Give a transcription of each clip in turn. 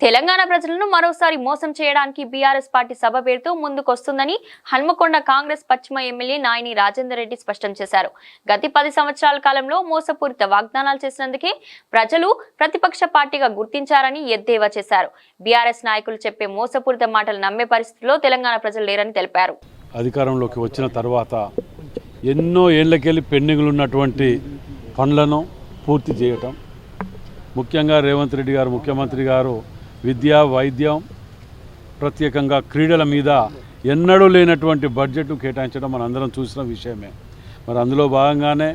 తెలంగాణ ప్రజలను మరోసారి మోసం చేయడానికి బీఆర్ఎస్ పార్టీ సభ పేరుతో ముందుకొస్తుందని హన్మకొండ కాంగ్రెస్ పశ్చిమ ఎమ్మెల్యే నాయని రాజేందర్ రెడ్డి స్పష్టం చేశారు. గత పది సంవత్సరాల కాలంలో మోసపూరిత వాగ్దానాలు చేసినందుకే ప్రజలు ప్రతిపక్ష పార్టీగా గుర్తించారని ఎద్దేవా చేశారు. బీఆర్ఎస్ నాయకులు చెప్పే మోసపూరిత మాటలు నమ్మే పరిస్థితిలో తెలంగాణ ప్రజలు లేరని తెలిపారు. అధికారంలోకి వచ్చిన తర్వాత ఎన్నో ఏళ్ళకెళ్ళి పెండింగ్లు ఉన్నటువంటి పనులను పూర్తి చేయటం. ముఖ్యంగా రేవంత్ రెడ్డి గారు ముఖ్యమంత్రి గారు విద్య వైద్యం ప్రత్యేకంగా క్రీడల మీద ఎన్నడూ లేనటువంటి బడ్జెట్ను కేటాయించడం మనందరం చూసిన విషయమే. మరి అందులో భాగంగానే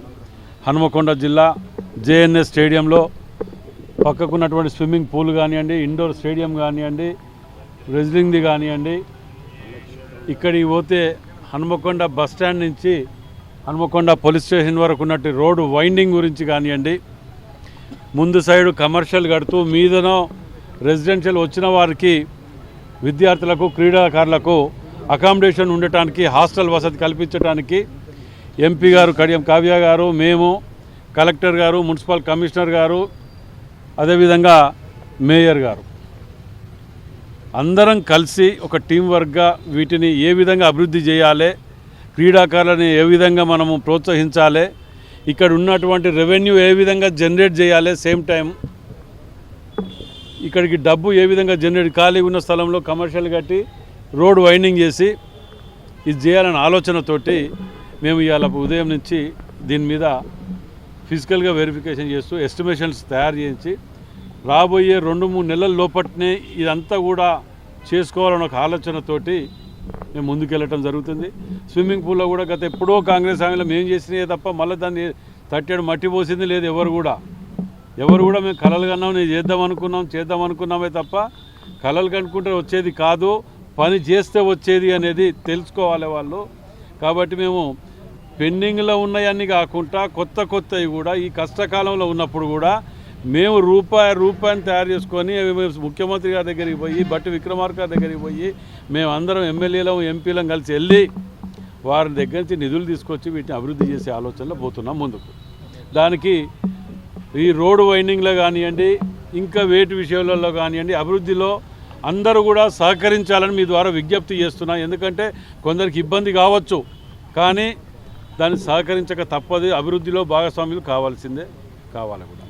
హనుమకొండ జిల్లా జేఎన్ఎస్ స్టేడియంలో పక్కకున్నటువంటి స్విమ్మింగ్ పూల్ కానివ్వండి ఇండోర్ స్టేడియం కానివ్వండి రెజ్లింగ్ది కానివ్వండి ఇక్కడికి పోతే హనుమకొండ బస్ స్టాండ్ నుంచి హనుమకొండ పోలీస్ స్టేషన్ వరకు ఉన్నట్టు రోడ్డు వైండింగ్ గురించి కానివ్వండి ముందు సైడు కమర్షియల్ కడుతూ మీదనో రెసిడెన్షియల్ వచ్చిన వారికి విద్యార్థులకు క్రీడాకారులకు అకామిడేషన్ ఉండటానికి హాస్టల్ వసతి కల్పించడానికి ఎంపీ గారు కడియం కావ్య గారు మేము కలెక్టర్ గారు మున్సిపల్ కమిషనర్ గారు అదేవిధంగా మేయర్ గారు. అందరం కలిసి ఒక టీం వర్క్గా వీటిని ఏ విధంగా అభివృద్ధి చేయాలి క్రీడాకారులని ఏ విధంగా మనము ప్రోత్సహించాలి ఇక్కడ ఉన్నటువంటి రెవెన్యూ ఏ విధంగా జనరేట్ చేయాలి సేమ్ టైం ఇక్కడికి డబ్బు ఏ విధంగా జనరేట్ ఖాళీ ఉన్న స్థలంలో కమర్షియల్ కట్టి రోడ్ వైండింగ్ చేసి ఇది చేయాలనే ఆలోచనతోటి మేము ఇవాళ ఉదయం నుంచి దీని మీద ఫిజికల్గా వెరిఫికేషన్ చేస్తూ ఎస్టిమేషన్స్ తయారు చేయించి రాబోయే రెండు మూడు నెలల లోపట్నే ఇదంతా కూడా చేసుకోవాలన్న ఒక ఆలోచనతోటి మేము ముందుకెళ్ళటం జరుగుతుంది. స్విమ్మింగ్ పూల్లో కూడా గత ఎప్పుడో కాంగ్రెస్ హామీలో మేము చేసినాయే తప్ప మళ్ళీ దాన్ని తట్టేడు మట్టి పోసింది లేదు ఎవరు కూడా. ఎవరు కూడా మేము కళలు కన్నాం నేను చేద్దాం అనుకున్నాం చేద్దాం అనుకున్నామే తప్ప కళలు కనుక్కుంటే వచ్చేది కాదు పని చేస్తే వచ్చేది అనేది తెలుసుకోవాలి వాళ్ళు. కాబట్టి మేము పెండింగ్లో ఉన్నాయన్నీ కాకుండా కొత్త కొత్తవి కూడా ఈ కష్టకాలంలో ఉన్నప్పుడు కూడా మేము రూపాయి రూపాయిని తయారు చేసుకొని మేము ముఖ్యమంత్రి గారి దగ్గరికి పోయి బట్టి విక్రమార్క గారి దగ్గరికి పోయి మేము అందరం ఎమ్మెల్యేలం ఎంపీలం కలిసి వెళ్ళి వారి దగ్గర నుంచి నిధులు తీసుకొచ్చి వీటిని అభివృద్ధి చేసే ఆలోచనలో పోతున్నాం ముందుకు. దానికి ఈ రోడ్డు వైండింగ్లో కానివ్వండి ఇంకా వేటి విషయాలలో కానివ్వండి అభివృద్ధిలో అందరూ కూడా సహకరించాలని మీ ద్వారా విజ్ఞప్తి చేస్తున్నా. ఎందుకంటే కొందరికి ఇబ్బంది కావచ్చు కానీ దాన్ని సహకరించక తప్పదు. అభివృద్ధిలో భాగస్వామ్యులు కావాల్సిందే కావాలి కూడా.